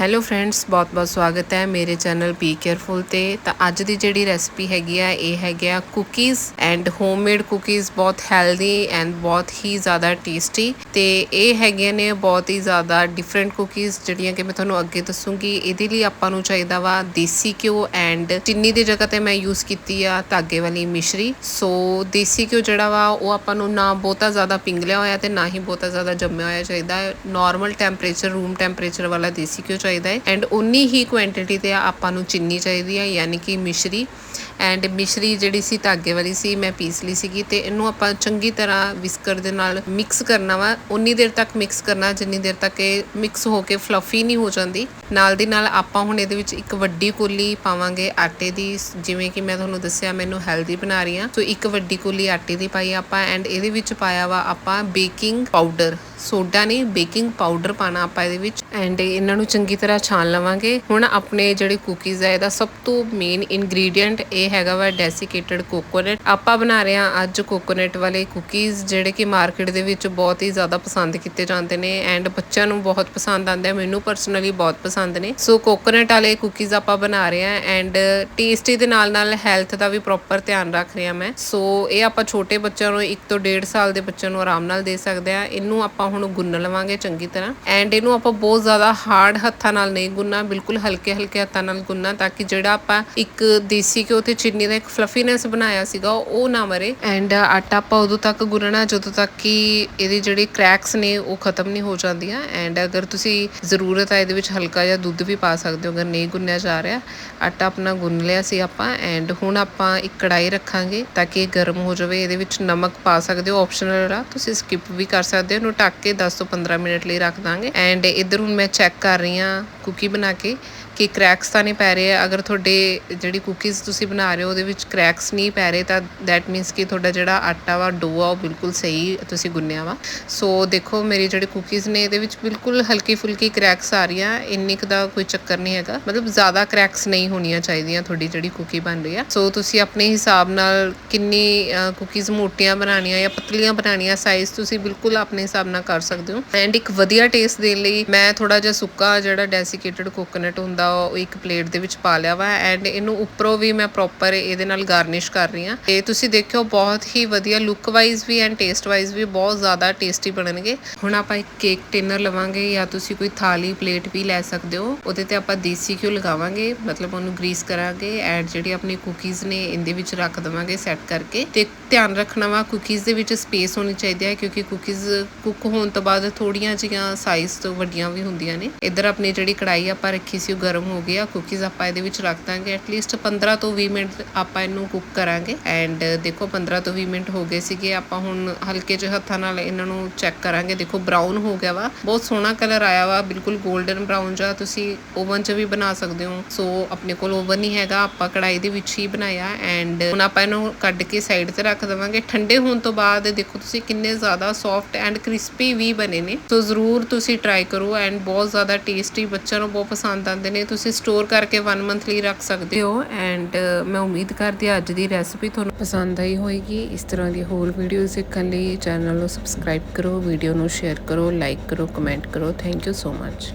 Hello friends ਬਹੁਤ-ਬਹੁਤ ਸਵਾਗਤ ਹੈ ਮੇਰੇ ਚੈਨਲ ਬੀ ਕੇਅਰਫੁਲ ਤੇ। ਤਾਂ ਅੱਜ ਦੀ ਜਿਹੜੀ ਰੈਸਪੀ ਹੈਗੀ ਆ, ਇਹ ਹੈਗੀ ਆ ਕੁਕੀਜ਼ ਐਂਡ ਹੋਮਮੇਡ ਕੁਕੀਜ਼ ਬਹੁਤ ਹੈਲਦੀ ਐਂਡ ਬਹੁਤ ਹੀ ਜ਼ਿਆਦਾ ਟੇਸਟੀ ਤੇ ਇਹ ਹੈਗੀਆਂ ਨੇ ਬਹੁਤ ਹੀ ਜ਼ਿਆਦਾ ਡਿਫਰੈਂਟ ਕੁਕੀਜ਼ ਜਿਹੜੀਆਂ ਕਿ ਮੈਂ ਤੁਹਾਨੂੰ ਅੱਗੇ ਦੱਸੂਗੀ। ਇਹਦੇ ਲਈ ਆਪਾਂ ਨੂੰ ਚਾਹੀਦਾ ਵਾ ਦੇਸੀ ਘਿਓ ਐਂਡ ਚਿੰਨੀ ਦੀ ਜਗ੍ਹਾ ਤੇ ਮੈਂ ਯੂਜ਼ ਕੀਤੀ ਆ ਧਾਗੇ ਵਾਲੀ ਮਿਸ਼ਰੀ। ਸੋ ਦੇਸੀ ਘਿਓ ਜਿਹੜਾ ਵਾ, ਉਹ ਆਪਾਂ ਨੂੰ ਨਾ ਬਹੁਤਾ ਜ਼ਿਆਦਾ ਪਿੰਗਲਿਆ ਹੋਇਆ ਤੇ ਨਾ ਹੀ ਬਹੁਤਾ ਜ਼ਿਆਦਾ ਜੰਮਿਆ ਹੋਇਆ ਚਾਹੀਦਾ। ਹੈ ਨਾਰਮਲ ਟੈਂਪਰੇਚਰ ਰੂਮ ਟੈਂਪਰੇਚਰ ਵਾਲਾ ਦੇਸੀ ਘਿਓ ਚਾਹੀਦਾ ਹੈ। ਐਂਡ ਉਨੀ ਹੀ ਕੁਆਂਟੀਟੀ ਤੇ ਆਪਾਂ ਨੂੰ ਚੀਨੀ ਚਾਹੀਦੀ ਹੈ, ਯਾਨੀ ਕਿ ਮਿਸ਼ਰੀ। ਐਂਡ ਮਿਸ਼ਰੀ ਜਿਹੜੀ ਸੀ ਧਾਗੇ ਵਾਲੀ ਸੀ, ਮੈਂ ਪੀਸ ਲਈ ਸੀਗੀ ਤੇ ਇਹਨੂੰ ਆਪਾਂ ਚੰਗੀ ਤਰ੍ਹਾਂ ਵਿਸਕਰ ਦੇ ਨਾਲ ਮਿਕਸ ਕਰਨਾ ਵਾ। ਉਨੀ ਦੇਰ ਤੱਕ ਮਿਕਸ ਕਰਨਾ, ਜਿੰਨੀ ਦੇਰ ਤੱਕ ਇਹ ਮਿਕਸ ਹੋ ਕੇ ਫਲਫੀ ਨਹੀਂ ਹੋ ਜਾਂਦੀ। ਨਾਲ ਦੀ ਨਾਲ ਆਪਾਂ ਹੁਣ ਇਹਦੇ ਵਿੱਚ ਇੱਕ ਵੱਡੀ ਕੋਲੀ ਪਾਵਾਂਗੇ ਆਟੇ ਦੀ। ਜਿਵੇਂ ਕਿ ਮੈਂ ਤੁਹਾਨੂੰ ਦੱਸਿਆ, ਮੈਨੂੰ ਹੈਲਦੀ ਬਣਾ ਰਹੀ ਹਾਂ। ਸੋ ਇੱਕ ਵੱਡੀ ਕੋਲੀ ਆਟੇ ਦੀ ਪਾਈ ਆਪਾਂ ਐਂਡ ਇਹਦੇ ਵਿੱਚ ਪਾਇਆ ਵਾ ਆਪਾਂ ਬੇਕਿੰਗ ਪਾਊਡਰ। ਸੋਡਾ ਨਹੀਂ, ਬੇਕਿੰਗ ਪਾਊਡਰ ਪਾਣਾ ਆਪਾਂ ਇਹਦੇ ਵਿੱਚ। ਐਂਡ ਇਹਨਾਂ ਨੂੰ ਚੰਗੀ ਤਰ੍ਹਾਂ ਛਾਣ ਲਵਾਂਗੇ। ਹੁਣ ਆਪਣੇ ਜਿਹੜੇ ਕੁਕੀਜ਼ ਆ, ਇਹਦਾ ਸਭ ਤੋਂ ਮੇਨ ਇਨਗਰੀਡੀਅੰਟ ਇਹ ਹੈਗਾ ਵਾ ਡੈਸੀਕੇਟਡ ਕੋਕੋਨਟ ਆਪਾਂ ਬਣਾ ਰਹੇ ਹਾਂ ਅੱਜ ਕੋਕੋਨਟ ਵਾਲੇ ਕੁਕੀਜ਼ ਜਿਹੜੇ ਕਿ ਮਾਰਕੀਟ ਦੇ ਵਿੱਚ ਬਹੁਤ ਹੀ ਜ਼ਿਆਦਾ ਪਸੰਦ ਕੀਤੇ ਜਾਂਦੇ ਨੇ ਐਂਡ ਬੱਚਿਆਂ ਨੂੰ ਬਹੁਤ ਪਸੰਦ ਆਉਂਦੇ ਆ, ਮੈਨੂੰ ਪਰਸਨਲੀ ਬਹੁਤ ਪਸੰਦ ਨੇ। ਸੋ ਕੋਕੋਨਟ ਵਾਲੇ ਕੁਕੀਜ਼ ਆਪਾਂ ਬਣਾ ਰਹੇ ਹਾਂ ਐਂਡ ਟੇਸਟੀ ਦੇ ਨਾਲ ਨਾਲ ਹੈਲਥ ਦਾ ਵੀ ਪ੍ਰੋਪਰ ਧਿਆਨ ਰੱਖ ਰਹੇ ਹਾਂ ਮੈਂ। ਸੋ ਇਹ ਆਪਾਂ ਛੋਟੇ ਬੱਚਿਆਂ ਨੂੰ 1 ਤੋਂ 1.5 ਸਾਲ ਦੇ ਬੱਚਿਆਂ ਨੂੰ ਆਰਾਮ ਨਾਲ ਦੇ ਸਕਦੇ ਆ ਇਹਨੂੰ ਆਪਾਂ ਹੁਣ ਗੁੰਨ ਲਵਾਂਗੇ ਚੰਗੀ ਤਰ੍ਹਾਂ। ਐਂਡ ਇਹਨੂੰ ਆਪਾਂ ਬਹੁਤ ਜ਼ਿਆਦਾ ਹਾਰਡ ਹੱਥਾਂ ਨਾਲ ਨਹੀਂ ਗੁੰਨਣਾ, ਬਿਲਕੁਲ ਹਲਕੇ ਹਲਕੇ ਹੱਥਾਂ ਨਾਲ ਗੁੰਨਣਾ, ਤਾਂ ਕਿ ਜਿਹੜਾ ਆਪਾਂ ਇੱਕ ਦੇਸੀ ਘਿਓ ਤੇ ਚੀਨੀ ਦਾ ਇੱਕ ਫਲਫੀਨੈਸ ਬਣਾਇਆ ਸੀਗਾ, ਉਹ ਨਾ ਮਰੇ। ਐਂਡ ਆਟਾ ਆਪਾਂ ਉਦੋਂ ਤੱਕ ਗੁੰਨਣਾ, ਜਦੋਂ ਤੱਕ ਕਿ ਇਹਦੇ ਜਿਹੜੇ ਕ੍ਰੈਕਸ ਨੇ, ਉਹ ਖਤਮ ਨਹੀਂ ਹੋ ਜਾਂਦੀਆਂ। ਐਂਡ ਅਗਰ ਤੁਸੀਂ ਜ਼ਰੂਰਤ ਹੈ ਇਹਦੇ ਵਿੱਚ ਹਲਕਾ ਜਿਹਾ ਦੁੱਧ ਵੀ ਪਾ ਸਕਦੇ ਹੋ, ਅਗਰ ਨਹੀਂ ਗੁੰਨਿਆ ਜਾ ਰਿਹਾ, ਆਟਾ ਆਪਣਾ ਗੁੰਨ ਲਿਆ ਸੀ ਆਪਾਂ। ਐਂਡ ਹੁਣ ਆਪਾਂ ਇੱਕ ਕੜਾਈ ਰੱਖਾਂਗੇ ਤਾਂ ਕਿ ਇਹ ਗਰਮ ਹੋ ਜਾਵੇ, ਇਹਦੇ ਵਿੱਚ ਨਮਕ ਪਾ ਸਕਦੇ ਹੋ ਆਪਸ਼ਨਲ ਆ ਤੁਸੀਂ ਸਕਿਪ ਵੀ ਕਰ ਸਕਦੇ ਹੋ, ਇਹਨੂੰ ਢੱਕ ਕੇ 10 ਤੋਂ 15 ਮਿੰਟ ਲਈ ਰੱਖ ਦਾਂਗੇ। ਐਂਡ ਇੱਧਰ ਹੁਣ ਮੈਂ ਚੈੱਕ ਕਰ ਰਹੀ ਹਾਂ ਕੁਕੀ ਬਣਾ ਕੇ। ਕਿ ਕ੍ਰੈਕਸ ਤਾਂ ਨਹੀਂ ਪੈ ਰਹੇ ਅਗਰ ਤੁਹਾਡੇ ਜਿਹੜੀ ਕੁਕੀਜ਼ ਤੁਸੀਂ ਬਣਾ ਰਹੇ ਹੋ, ਉਹਦੇ ਵਿੱਚ ਕ੍ਰੈਕਸ ਨਹੀਂ ਪੈ ਰਹੇ, ਤਾਂ ਦੈਟ ਮੀਨਸ ਕਿ ਤੁਹਾਡਾ ਜਿਹੜਾ ਆਟਾ ਵਾ, ਡੋ ਆ, ਉਹ ਬਿਲਕੁਲ ਸਹੀ ਤੁਸੀਂ ਗੁੰਨਿਆ ਵਾ। ਸੋ ਦੇਖੋ, ਮੇਰੀ ਜਿਹੜੇ ਕੁਕੀਜ਼ ਨੇ, ਇਹਦੇ ਵਿੱਚ ਬਿਲਕੁਲ ਹਲਕੀ ਫੁਲਕੀ ਕ੍ਰੈਕਸ ਆ ਰਹੀਆਂ। ਇੰਨੀ ਕੁ ਦਾ ਕੋਈ ਚੱਕਰ ਨਹੀਂ ਹੈਗਾ। ਮਤਲਬ ਜ਼ਿਆਦਾ ਕ੍ਰੈਕਸ ਨਹੀਂ ਹੋਣੀਆਂ ਚਾਹੀਦੀਆਂ ਤੁਹਾਡੀ ਜਿਹੜੀ ਕੁਕੀ ਬਣ ਰਹੀ ਆ। ਸੋ ਤੁਸੀਂ ਆਪਣੇ ਹਿਸਾਬ ਨਾਲ ਕਿੰਨੀ ਕੁਕੀਜ਼ ਮੋਟੀਆਂ ਬਣਾਉਣੀਆਂ ਜਾਂ ਪਤਲੀਆਂ ਬਣਾਉਣੀਆਂ ਸਾਈਜ਼ ਤੁਸੀਂ ਬਿਲਕੁਲ ਆਪਣੇ ਹਿਸਾਬ ਨਾਲ ਕਰ ਸਕਦੇ ਹੋ। ਐਂਡ ਇੱਕ ਵਧੀਆ ਟੇਸਟ ਦੇਣ ਲਈ ਮੈਂ ਥੋੜਾ ਜਿਹਾ ਸੁੱਕਾ ਜਿਹੜਾ ਡੈਸੀਕੇਟਡ ਕੋਕੋਨਟ ਹੁੰਦਾ ਉਹ ਇੱਕ ਪਲੇਟ ਦੇ ਵਿੱਚ ਪਾ ਲਿਆ ਵਾ ਐਂਡ ਇਹਨੂੰ ਉੱਪਰੋਂ ਵੀ ਮੈਂ ਪ੍ਰੋਪਰ ਇਹਦੇ ਨਾਲ ਗਾਰਨਿਸ਼ ਕਰ ਰਹੀ ਹਾਂ। ਤੇ ਤੁਸੀਂ ਦੇਖਿਓ ਬਹੁਤ ਹੀ ਵਧੀਆ ਲੁੱਕ ਵਾਈਜ਼ ਵੀ ਐਂਡ ਟੇਸਟ ਵਾਈਜ਼ ਵੀ ਬਹੁਤ ਜ਼ਿਆਦਾ ਟੇਸਟੀ ਬਣਨਗੇ। ਹੁਣ ਆਪਾਂ ਇੱਕ ਕੇਕ ਟਿਨਰ ਲਵਾਂਗੇ ਜਾਂ ਤੁਸੀਂ ਕੋਈ ਥਾਲੀ ਪਲੇਟ ਵੀ ਲੈ ਸਕਦੇ ਹੋ। ਉਹਦੇ ਤੇ ਆਪਾਂ ਦੇਸੀ ਘਿਓ ਲਗਾਵਾਂਗੇ, ਮਤਲਬ ਉਹਨੂੰ ਗਰੀਸ ਕਰਾਂਗੇ ਐਂਡ ਜਿਹੜੀ ਆਪਣੀ ਕੁਕੀਜ਼ ਨੇ ਇਹਦੇ ਵਿੱਚ ਰੱਖ ਦਵਾਂਗੇ ਸੈੱਟ ਕਰਕੇ। ਤੇ ਧਿਆਨ ਰੱਖਣਾ ਵਾ ਕੁਕੀਜ਼ ਦੇ ਵਿੱਚ ਸਪੇਸ ਹੋਣੀ ਚਾਹੀਦੀ ਹੈ ਕਿਉਂਕਿ ਕੁਕੀਜ਼ ਕੁੱਕ ਹੋਣ ਤੋਂ ਬਾਅਦ ਥੋੜੀਆਂ ਜਿਹੀਆਂ ਸਾਈਜ਼ ਤੋਂ ਵੱਡੀਆਂ ਵੀ ਹੁੰਦੀਆਂ ਨੇ। ਇੱਧਰ ਆਪਣੀ ਜਿਹੜੀ ਕੜਾਈ ਆਪਾਂ ਰੱਖੀ ਸੀ ਉਹ ਗਰਮ ਹੋ ਗਿਆ ਕੁਕੀਜ਼ ਆਪਾਂ ਇਹਦੇ ਵਿੱਚ ਰੱਖ ਦਾਂਗੇ ਐਟਲੀਸਟ 15 ਤੋਂ 20 ਮਿੰਟ ਆਪਾਂ ਇਹਨੂੰ ਕੁੱਕ ਕਰਾਂਗੇ। ਐਂਡ ਦੇਖੋ 15 ਤੋਂ 20 ਮਿੰਟ ਹੋ ਗਏ ਸੀਗੇ, ਆਪਾਂ ਹੁਣ ਹਲਕੇ ਜਿਹੇ ਹੱਥਾਂ ਨਾਲ ਇਹਨਾਂ ਨੂੰ ਚੈੱਕ ਕਰਾਂਗੇ। ਦੇਖੋ ਬਰਾਊਨ ਹੋ ਗਿਆ ਵਾ, ਬਹੁਤ ਸੋਹਣਾ ਕਲਰ ਆਇਆ ਵਾ, ਬਿਲਕੁਲ 골ਡਨ ਬਰਾਊਨ ਜਿਹਾ ਤੁਸੀਂ ਓਵਨ 'ਚ ਵੀ ਬਣਾ ਸਕਦੇ ਹੋ। ਸੋ ਆਪਣੇ ਕੋਲ ਓਵਨ ਨਹੀਂ ਹੈਗਾ, ਆਪਾਂ ਕੜਾਈ ਦੇ ਵਿੱਚ ਹੀ ਬਣਾਇਆ। ਐਂਡ ਹੁਣ ਆਪਾਂ ਇਹਨੂੰ ਕੱਢ ਕੇ ਸਾਈਡ ਤੇ ਰੱਖ ਦੇਵਾਂਗੇ। ਠੰਡੇ ਹੋਣ ਤੋਂ ਬਾਅਦ ਦੇਖੋ, ਤੁਸੀਂ ਕਿੰਨੇ ਜ਼ਿਆਦਾ ਸੌਫਟ ਐਂਡ ਕ੍ਰਿਸਪੀ ਵੀ ਬਣੇ ਨੇ। ਸੋ ਜ਼ਰੂਰ ਤੁਸੀਂ ਟਰਾਈ ਕਰੋ। ਐਂਡ ਬਹੁਤ ਜ਼ਿਆਦਾ ਟੇਸਟੀ ਬੱਚਿਆਂ ਨੂੰ ਬਹੁਤ ਪਸੰਦ ਆਉਂਦੇ ਨੇ। ਤੁਸੀਂ ਸਟੋਰ ਕਰਕੇ 1 ਮੰਥ ਲਈ ਰੱਖ ਸਕਦੇ ਹੋ ਐਂਡ ਮੈਂ ਉਮੀਦ ਕਰਦੀ ਹਾਂ ਅੱਜ ਦੀ ਰੈਸਪੀ ਤੁਹਾਨੂੰ ਪਸੰਦ ਆਈ ਹੋਵੇਗੀ ਇਸ ਤਰ੍ਹਾਂ ਦੀ ਹੋਰ ਵੀਡੀਓਜ਼ ਦੇਖਣ ਲਈ ਚੈਨਲ ਨੂੰ ਸਬਸਕ੍ਰਾਈਬ ਕਰੋ ਵੀਡੀਓ ਨੂੰ ਸ਼ੇਅਰ ਕਰੋ ਲਾਈਕ ਕਰੋ ਕਮੈਂਟ ਕਰੋ। Thank you so much